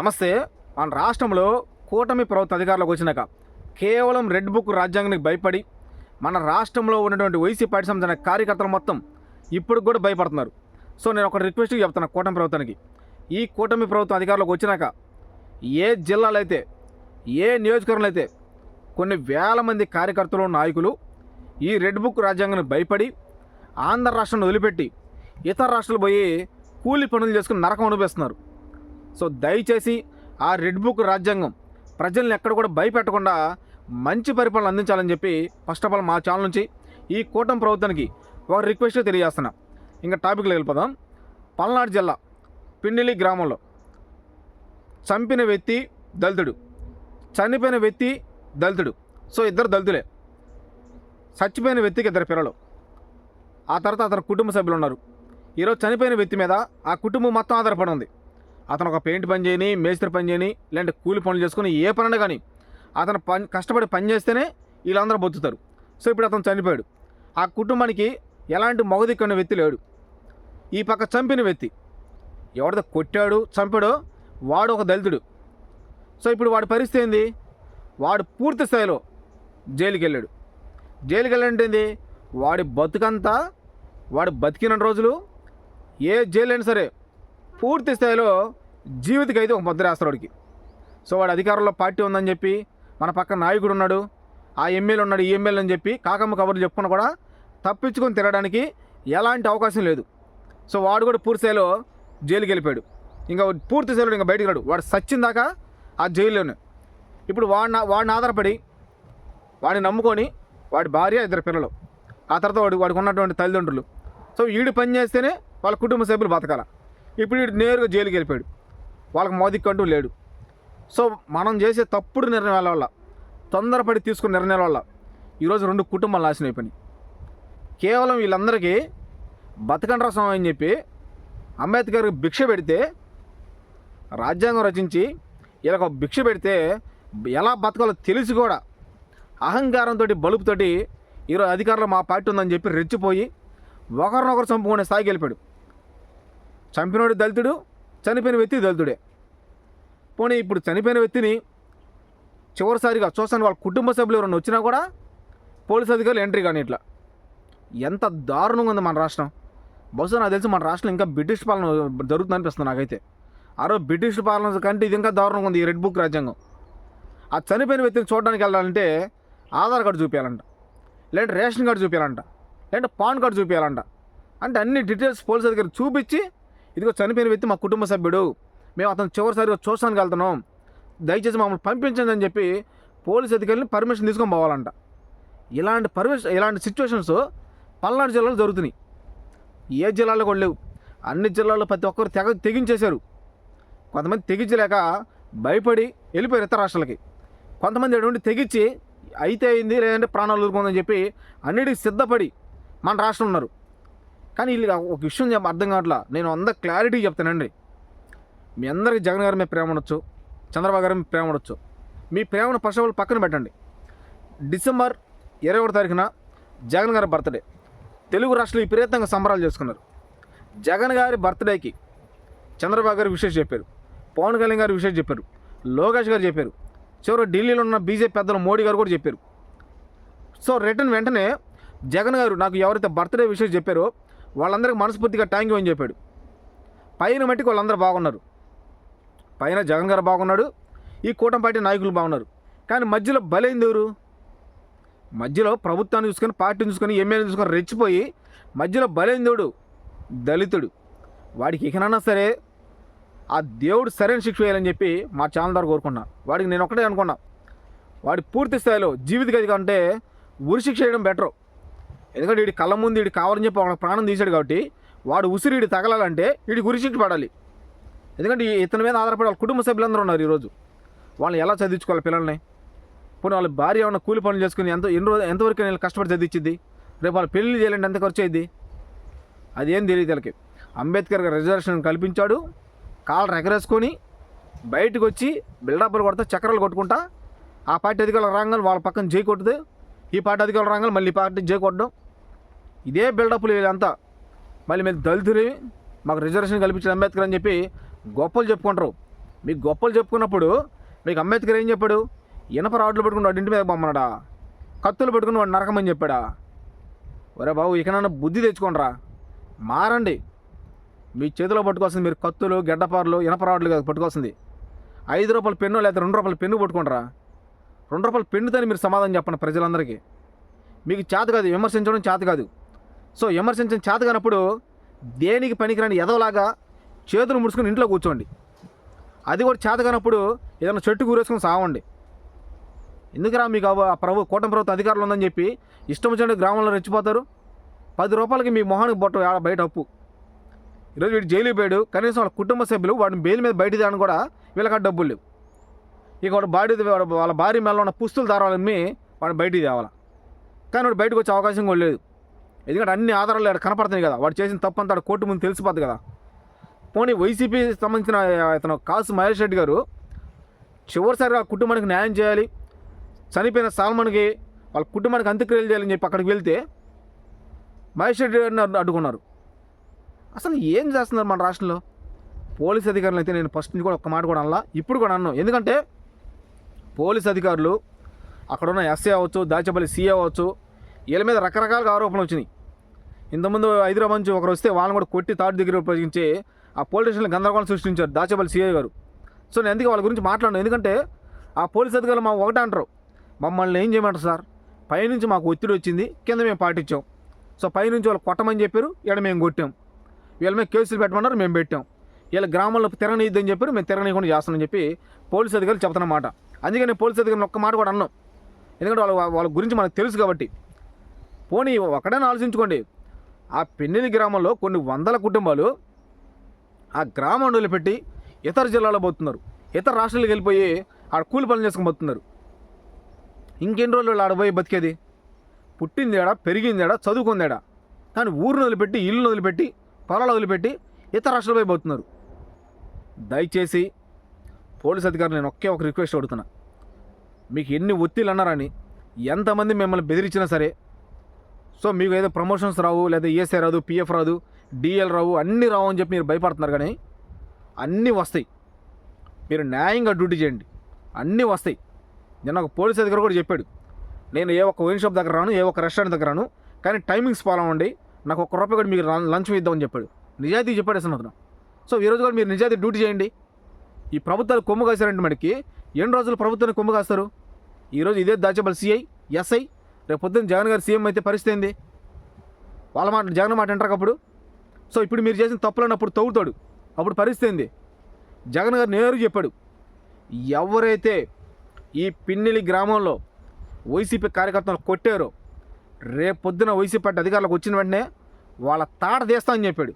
నమస్తే. మన రాష్ట్రంలో కూటమి ప్రభుత్వ అధికారంలోకి వచ్చినాక కేవలం రెడ్ బుక్ రాజ్యాంగానికి భయపడి మన రాష్ట్రంలో ఉన్నటువంటి వైసీ పార్టీ సంబంధించిన కార్యకర్తలు మొత్తం ఇప్పుడు కూడా భయపడుతున్నారు. సో నేను ఒక రిక్వెస్ట్ చెప్తాను కూటమి ప్రభుత్వానికి. ఈ కూటమి ప్రభుత్వం అధికారంలోకి వచ్చినాక ఏ జిల్లాలో అయితే ఏ నియోజకవర్గంలో అయితే కొన్ని వేల మంది కార్యకర్తలు నాయకులు ఈ రెడ్ బుక్ రాజ్యాంగానికి భయపడి ఆంధ్ర రాష్ట్రాన్ని వదిలిపెట్టి ఇతర రాష్ట్రాలు పోయి కూలి పనులు చేసుకుని నరకం అనిపిస్తున్నారు. సో దయచేసి ఆ రెడ్ బుక్ రాజ్యాంగం ప్రజల్ని ఎక్కడ కూడా భయపెట్టకుండా మంచి పరిపాలన అందించాలని చెప్పి ఫస్ట్ ఆఫ్ ఆల్ మా ఛానల్ నుంచి ఈ కూటమి ప్రభుత్వానికి ఒక రిక్వెస్ట్ తెలియజేస్తున్నా. ఇంకా టాపిక్లో వెళ్ళిపోదాం. పల్నాడు జిల్లా పిండిలి గ్రామంలో చంపిన వ్యక్తి దళితుడు. చనిపోయిన వ్యక్తి దళితుడు. సో ఇద్దరు దళితులే. చచ్చిపోయిన వ్యక్తికి ఇద్దరు పిల్లలు. ఆ తర్వాత అతని కుటుంబ సభ్యులు ఉన్నారు. ఈరోజు చనిపోయిన వ్యక్తి మీద ఆ కుటుంబం మొత్తం ఆధారపడి ఉంది. అతను ఒక పెయింట్ పని చేయని మేస్త్రి పని చేయని లేదంటే కూలి పనులు చేసుకుని ఏ పని కానీ అతను పని కష్టపడి పని చేస్తేనే వీళ్ళందరూ బతుకుతారు. సో ఇప్పుడు అతను చనిపోయాడు. ఆ కుటుంబానికి ఎలాంటి మొగదిక్కన్న వ్యక్తి లేడు. ఈ పక్క చంపిన వ్యక్తి ఎవరితో కొట్టాడు చంపాడో వాడు ఒక దళితుడు. సో ఇప్పుడు వాడి పరిస్థితి ఏంది? వాడు పూర్తి స్థాయిలో జైలుకి వెళ్ళాడు. జైలుకి వెళ్ళాలంటే ఏంది? వాడి బతుకంతా వాడు బతికిన రోజులు ఏ జైలు అయినా సరే పూర్తి స్థాయిలో జీవితకైతే ఒక ముద్ర వేస్తారు వాడికి సో వాడు అధికారంలో పార్టీ ఉందని చెప్పి మన పక్కన నాయకుడు ఉన్నాడు ఆ ఎమ్మెల్యే ఉన్నాడు ఈ ఎమ్మెల్యే అని చెప్పి కాకమ్మ కబుర్లు చెప్పుకున్నా కూడా తప్పించుకొని తిరగడానికి ఎలాంటి అవకాశం లేదు. సో వాడు కూడా పూర్తి స్థాయిలో జైలుకి వెళ్ళిపోయాడు. ఇంకా పూర్తి స్థాయిలో ఇంకా బయటికి రాడు. వాడు సచ్చిన దాకా ఆ జైల్లోనే ఇప్పుడు వాడిని వాడిని ఆధారపడి వాడిని నమ్ముకొని వాడి భార్య ఇద్దరు పిల్లలు. ఆ తర్వాత వాడు వాడికి ఉన్నటువంటి తల్లిదండ్రులు. సో వీడు పని చేస్తేనే వాళ్ళ కుటుంబ సభ్యులు బతకాల. ఇప్పుడు వీడు నేరుగా జైలుకి వెళ్ళిపోయాడు. వాళ్ళకి మోదిక్కంటూ లేడు. సో మనం చేసే తప్పుడు నిర్ణయాల వల్ల తొందరపడి తీసుకున్న నిర్ణయాల వల్ల ఈరోజు రెండు కుటుంబాలు నాశనం అయిపోయినాయి. కేవలం వీళ్ళందరికీ బతకండ్రా స్వామి అని చెప్పి అంబేద్కర్ భిక్ష పెడితే రాజ్యాంగం రచించి వీళ్ళకి ఒక భిక్ష పెడితే ఎలా బతకాలో తెలిసి కూడా అహంకారంతో బలుపుతోటి ఈరోజు అధికారంలో మా పార్టీ ఉందని చెప్పి రెచ్చిపోయి ఒకరినొకరు చంపుకునే స్థాయికి వెళ్ళిపోయాడు. చంపినోడు దళితుడు చనిపోయిన వ్యక్తి దళితుడే. పోనీ ఇప్పుడు చనిపోయిన వ్యక్తిని చివరిసారిగా చూస్తాను వాళ్ళ కుటుంబ సభ్యులు ఎవరైనా వచ్చినా కూడా పోలీస్ అధికారులు ఎంట్రీ కానీ ఇట్లా. ఎంత దారుణంగా ఉంది మన రాష్ట్రం. బహుశా నాకు తెలిసి మన రాష్ట్రం ఇంకా బ్రిటిష్ పాలన జరుగుతుంది అనిపిస్తుంది నాకైతే. ఆ రోజు బ్రిటిష్ పాలన కంటే ఇది ఇంకా దారుణంగా ఉంది ఈ రెడ్ బుక్ రాజ్యాంగం. ఆ చనిపోయిన వ్యక్తిని చూడడానికి వెళ్ళాలంటే ఆధార్ కార్డు చూపించాలంట లేదంటే రేషన్ కార్డు చూపించాలంట లేదంటే పాన్ కార్డు చూపించాలంట అంటే అన్ని డీటెయిల్స్ పోలీస్ అధికారులు చూపించి ఇదిగో చనిపోయిన వ్యక్తి మా కుటుంబ సభ్యుడు. మేము అతను చివరిసారిగా చూస్తానికి వెళ్తున్నాం. దయచేసి మమ్మల్ని పంపించండి అని చెప్పి పోలీస్ అధికారులను పర్మిషన్ తీసుకొని పోవాలంట. ఇలాంటి పర్మిషన్ ఇలాంటి సిచ్యువేషన్స్ పల్నాడు జిల్లాలో జరుగుతున్నాయి. ఏ జిల్లాలో కూడా లేవు. అన్ని జిల్లాల్లో ప్రతి ఒక్కరు తెగ తెగించేశారు. కొంతమంది తెగించలేక భయపడి వెళ్ళిపోయారు ఇతర రాష్ట్రాలకి. కొంతమంది ఎటువంటి తెగించి అయితే అయింది లేదంటే ప్రాణాలు ఊరుకుందని చెప్పి అన్నిటికి సిద్ధపడి మన రాష్ట్రం ఉన్నారు. కానీ వీళ్ళు ఒక విషయం చెప్ప అర్థం కావట్లా. నేను అంత క్లారిటీ చెప్తానండి. మీ అందరికీ జగన్ గారి మీద ప్రేమ ఉండొచ్చు చంద్రబాబు గారి మీద ప్రేమ ఉండొచ్చు. మీ ప్రేమను ఫస్ట్ ఆఫ్ ఆల్ పక్కన పెట్టండి. డిసెంబర్ ఇరవై ఒకటి తారీఖున జగన్ గారి బర్త్డే. తెలుగు రాష్ట్రాలు విపరీతంగా సంబరాలు చేసుకున్నారు. జగన్ గారి బర్త్డేకి చంద్రబాబు గారు విషయం చెప్పారు. పవన్ కళ్యాణ్ గారు విషయం చెప్పారు. లోకేష్ గారు చెప్పారు. చివరి ఢిల్లీలో ఉన్న బీజేపీ పెద్దలు మోడీ గారు కూడా చెప్పారు. సో రిటర్న్ వెంటనే జగన్ గారు నాకు ఎవరైతే బర్త్డే విషయం చెప్పారో వాళ్ళందరికీ మనస్ఫూర్తిగా థ్యాంక్ యూ అని చెప్పాడు. పైన మట్టికి వాళ్ళందరూ బాగున్నారు. పైన జగన్ గారు బాగున్నాడు. ఈ కూటమి పార్టీ నాయకులు బాగున్నారు. కానీ మధ్యలో బలైంది ఎవరు? మధ్యలో ప్రభుత్వాన్ని చూసుకొని పార్టీని చూసుకొని ఎమ్మెల్యే చూసుకొని రెచ్చిపోయి మధ్యలో బలైందోడు దళితుడు. వాడికి ఇకనన్నా సరే ఆ దేవుడు సరైన శిక్ష వేయాలని చెప్పి మా ఛానల్ ద్వారా కోరుకున్నా. వాడికి నేను ఒకటే అనుకున్నా. వాడి పూర్తి స్థాయిలో జీవిత గది కంటే ఉరి శిక్ష వేయడం బెటరు ఎందుకంటే వీడి కళ్ళ ముందు వీడి కావాలని చెప్పి వాడు ప్రాణం తీశాడు కాబట్టి వాడు ఉసిరి వీడి తగలాలంటే వీడి గురిచిట్టు పడాలి. ఎందుకంటే ఈ- ఇతని మీద ఆధారపడి వాళ్ళ కుటుంబ సభ్యులందరూ ఉన్నారు ఈరోజు. వాళ్ళని ఎలా చదివించుకోవాలి పిల్లల్ని? పోనీ వాళ్ళ భార్య ఏమైనా కూలి పనులు చేసుకుని ఎంత ఎన్ని రోజులు ఎంతవరకు నేను కష్టపడి చదివించింది రేపు వాళ్ళ పెళ్ళి చేయాలంటే ఎంత ఖర్చు అయింది అదేం తెలియదు వీళ్ళకి. అంబేద్కర్ గారు రిజర్వేషన్ కల్పించాడు. కాళ్ళు ఎగరేసుకొని బయటకు వచ్చి బిల్డప్లు కొడతా చక్రాలు కొట్టుకుంటా. ఆ పార్టీ అధికారులు రాగానే వాళ్ళ పక్కన జై కొట్టుదు. ఈ పార్టీ అధికారులు రాగానే మళ్ళీ ఈ పార్టీ జై ఇదే బిల్డప్లు వీళ్ళంతా మళ్ళీ మీరు దళితులు మాకు రిజర్వేషన్ కల్పించిన అంబేద్కర్ అని చెప్పి గొప్పలు చెప్పుకుంటారు. మీకు గొప్పలు చెప్పుకున్నప్పుడు మీకు అంబేద్కర్ ఏం చెప్పాడు? ఇనప రాడ్లు పెట్టుకుని వాడి ఇంటి మీద బొమ్మన్నాడా? కత్తులు పెట్టుకుని వాడు నరకమని చెప్పాడా? ఒరే బాబు ఇకనన్నా బుద్ధి తెచ్చుకోండిరా. మారండి. మీ చేతిలో పట్టుకోవాల్సింది మీరు కత్తులు గడ్డపారలు ఇనప రాడ్లు కాదు పట్టుకోవాల్సింది. ఐదు రూపాయల పెన్ను లేదా రెండు రూపాయల పెన్ను పట్టుకుంటారా రెండు రూపాయలు పెన్నుతోని మీరు సమాధానం చెప్పండి ప్రజలందరికీ. మీకు చేత కాదు విమర్శించడం చేత కాదు. సో విమర్శించడం చేత కానప్పుడు దేనికి పనికిరాని ఎదవలాగా చేతులు ముడుచుకుని ఇంట్లో కూర్చోండి. అది కూడా చేత కానప్పుడు ఏదైనా చెట్టు కూరేసుకుని సావండి. ఎందుకురా మీకు ఆ ప్రభు కూటమి ప్రభుత్వం అధికారులు ఉందని చెప్పి ఇష్టం వచ్చినట్టు గ్రామంలో రెచ్చిపోతారు? పది రూపాయలకి మీ మొహానికి బొట్ట ఆడ బయట అప్పు. ఈరోజు వీడు జైలు పోయాడు కనీసం వాళ్ళ కుటుంబ సభ్యులు వాడిని బెయిల్ మీద బయట తీయడానికి కూడా వీళ్ళకి డబ్బులు లేవు. ఇక వాడు బాడీ వాడు- వాళ్ళ భార్య మెల్ల ఉన్న పుస్తులు దారాలమ్మి వాడు బయటికి తేవాలి. కానీ వాడు బయటకు వచ్చే అవకాశం కూడా లేదు. ఎందుకంటే అన్ని ఆధారాలు ఇక్కడ కనపడుతున్నాయి కదా. వాడు చేసిన తప్పంతా అంతా కోర్టు ముందు తెలిసిపోద్ది కదా. పోనీ వైసీపీ సంబంధించిన ఇతను కాసు మహేష్ రెడ్డి గారు చివరిసారిగా కుటుంబానికి న్యాయం చేయాలి. చనిపోయిన సాల్మన్కి వాళ్ళ కుటుంబానికి అంత్యక్రియలు చేయాలని చెప్పి అక్కడికి వెళ్తే మహేష్ రెడ్డి గారిని అడ్డు- అడ్డుకున్నారు. అసలు ఏం చేస్తున్నారు మన రాష్ట్రంలో? పోలీస్ అధికారులు అయితే నేను ఫస్ట్ నుంచి కూడా ఒక్క మాట కూడా అనలా. ఇప్పుడు కూడా అన్నాను ఎందుకంటే పోలీస్ అధికారులు అక్కడున్న ఎస్ఏ అవ్వచ్చు దాచపల్లి సీఏ అవ్వచ్చు వీళ్ళ మీద రకరకాలుగా ఆరోపణలు వచ్చినాయి. ఇంతకుముందు హైదరాబాద్ నుంచి ఒకరు వస్తే వాళ్ళని కూడా కొట్టి తాడు దగ్గర ఉపయోగించి ఆ పోలీస్ స్టేషన్లో గందరగోళం సృష్టించారు దాచపల్లి సీఏ గారు. సో నేను ఎందుకు వాళ్ళ గురించి మాట్లాడను? ఎందుకంటే ఆ పోలీస్ అధికారులు మా ఒకటే అంటారు. మమ్మల్ని ఏం చేయమంటారు సార్? పైనుంచి మాకు ఒత్తిడి వచ్చింది కింద మేము పాటించాం. సో పైనుంచి వాళ్ళు కొట్టమని చెప్పారు ఇక్కడ మేము కొట్టాం. వీళ్ళ మీద కేసులు పెట్టమన్నారు మేము పెట్టాం. వీళ్ళ గ్రామంలో తిరగనీయద్దని చెప్పారు మేము తిరగనీయకుండా చేస్తామని చెప్పి పోలీస్ అధికారులు చెప్తున్నమాట అందుకే నేను పోలీస్ అధికారులు ఒక్క మాట కూడా అన్నాం. ఎందుకంటే వాళ్ళ వాళ్ళ గురించి మనకు తెలుసు కాబట్టి. పోనీ ఒకడైనా ఆలోచించుకోండి. ఆ పెన్నెలి గ్రామంలో కొన్ని వందల కుటుంబాలు ఆ గ్రామం వదిలిపెట్టి ఇతర జిల్లాలో పోతున్నారు. ఇతర రాష్ట్రాలకు వెళ్ళిపోయి ఆడ కూలి పనులు చేసుకుని పోతున్నారు. ఇంకెన్ని రోజులు వాళ్ళు ఆడ పోయి బతికేది? పుట్టిందేడా పెరిగిందేడా చదువుకుందేడా కానీ ఊరిని వదిలిపెట్టి ఇల్లు వదిలిపెట్టి పొలాలు వదిలిపెట్టి ఇతర రాష్ట్రాలపై పోతున్నారు. దయచేసి పోలీస్ అధికారులు నేను ఒకే ఒక రిక్వెస్ట్ అడుగుతున్నా. మీకు ఎన్ని ఒత్తిళ్ళు అన్నారని ఎంతమంది మిమ్మల్ని బెదిరించినా సరే సో మీకు ఏదో ప్రమోషన్స్ రావు లేదా ఈఎస్ఐ రాదు పిఎఫ్ రాదు డిఎల్ రావు అన్నీ రావు అని చెప్పి మీరు భయపడుతున్నారు కానీ అన్నీ వస్తాయి. మీరు న్యాయంగా డ్యూటీ చేయండి. అన్నీ వస్తాయి. నిన్న ఒక పోలీస్ అధికారి కూడా చెప్పాడు. నేను ఏ ఒక్క వైన్ షాప్ దగ్గర రాను ఏ ఒక్క రెస్టారెంట్ దగ్గర రాను కానీ టైమింగ్స్ ఫాలో అవ్వండి. నాకు ఒక్క రూపాయి కూడా మీకు లం- ఇద్దామని చెప్పాడు. నిజాయితీ చెప్పాడు అసలు అతను సో ఈరోజు కూడా మీరు నిజాయితీ డ్యూటీ చేయండి. ఈ ప్రభుత్వాలు కొమ్ము కాసారంటే మనకి. ఎన్ని రోజులు ప్రభుత్వాన్ని కొమ్ము కాస్తారు? ఈరోజు ఇదే దాచేపల్లి సిఐ ఎస్ఐ రేపు పొద్దున్న జగన్ గారు సీఎం అయితే పరిస్థితి ఏంది? వాళ్ళ మాట జగన్ మాట అంటారు అప్పుడు? సో ఇప్పుడు మీరు చేసిన తప్పులను అప్పుడు తవ్వుతాడు. అప్పుడు పరిస్థితి ఏంది? జగన్ గారు నేరు చెప్పాడు. ఎవరైతే ఈ పిన్నెలి గ్రామంలో వైసీపీ కార్యకర్తలు కొట్టారో రేపు పొద్దున వైసీపీ పార్టీ అధికారులకు వచ్చిన వెంటనే వాళ్ళ తాట తీస్తా అని చెప్పాడు.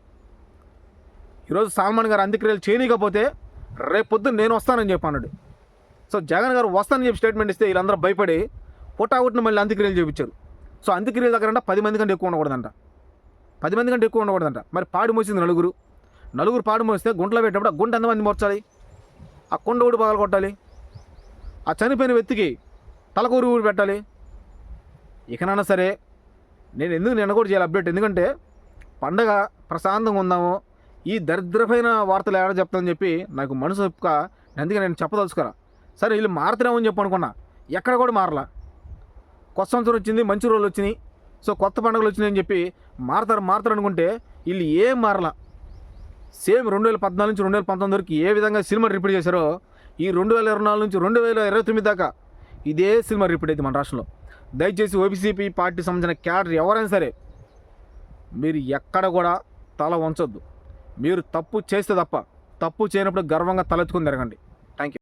ఈరోజు సాల్మాన్ గారు అంత్యక్రియలు చేయనీయకపోతే రేపు పొద్దున్న నేను వస్తానని చెప్పి అన్నాడు. సో జగన్ గారు వస్తానని చెప్పి స్టేట్మెంట్ ఇస్తే వీళ్ళందరూ భయపడి పుట్టాగుట్టిన మళ్ళీ అంత్యక్రియలు చూపించారు. సో అంత్యక్రియల దగ్గర అంట పది మంది కంటే ఎక్కువ ఉండకూడదంట. పది మంది కంటే ఎక్కువ ఉండకూడదంట. మరి పాడు మోసింది నలుగురు. నలుగురు పాడు మోస్తే గుంటలో పెట్టినప్పుడు ఆ గుంట ఎంతమంది మోర్చాలి? ఆ కొండ ఊడి పగలు కొట్టాలి? ఆ చనిపోయిన వ్యక్తికి తలకూరు ఊడి పెట్టాలి? ఇకనన్నా సరే నేను ఎందుకు నిన్న కూడా చేయాలి అప్డేట్? ఎందుకంటే పండగ ప్రశాంతంగా ఉందాము. ఈ దరిద్రమైన వార్తలు ఏడా చెప్తానని చెప్పి నాకు మనసు ఒప్పుక అందుకే నేను చెప్పదలుచుకురా సరే వీళ్ళు మారుతున్నామని చెప్పి అనుకున్నా. ఎక్కడ కూడా మారలా. కొత్త సంవత్సరం వచ్చింది మంచి రోజులు వచ్చినాయి. సో కొత్త పండుగలు వచ్చినాయని చెప్పి మారతారు మారతారు అనుకుంటే వీళ్ళు ఏం మారలా. సేమ్ రెండు వేల పద్నాలుగు నుంచి రెండు వేల పంతొమ్మిది వరకు ఏ విధంగా సినిమా రిపీట్ చేశారో ఈ రెండు వేల ఇరవై నాలుగు నుంచి రెండు వేల ఇరవై తొమ్మిది దాకా ఇదే సినిమా రిపీట్ అయింది మన రాష్ట్రంలో. దయచేసి ఓబీసీపీ పార్టీ సంబంధించిన క్యాడర్ ఎవరైనా సరే మీరు ఎక్కడ కూడా తల వంచొద్దు. మీరు తప్పు చేస్తే తప్ప తప్పు చేయనప్పుడు గర్వంగా తలెత్తుకుని తిరగండి.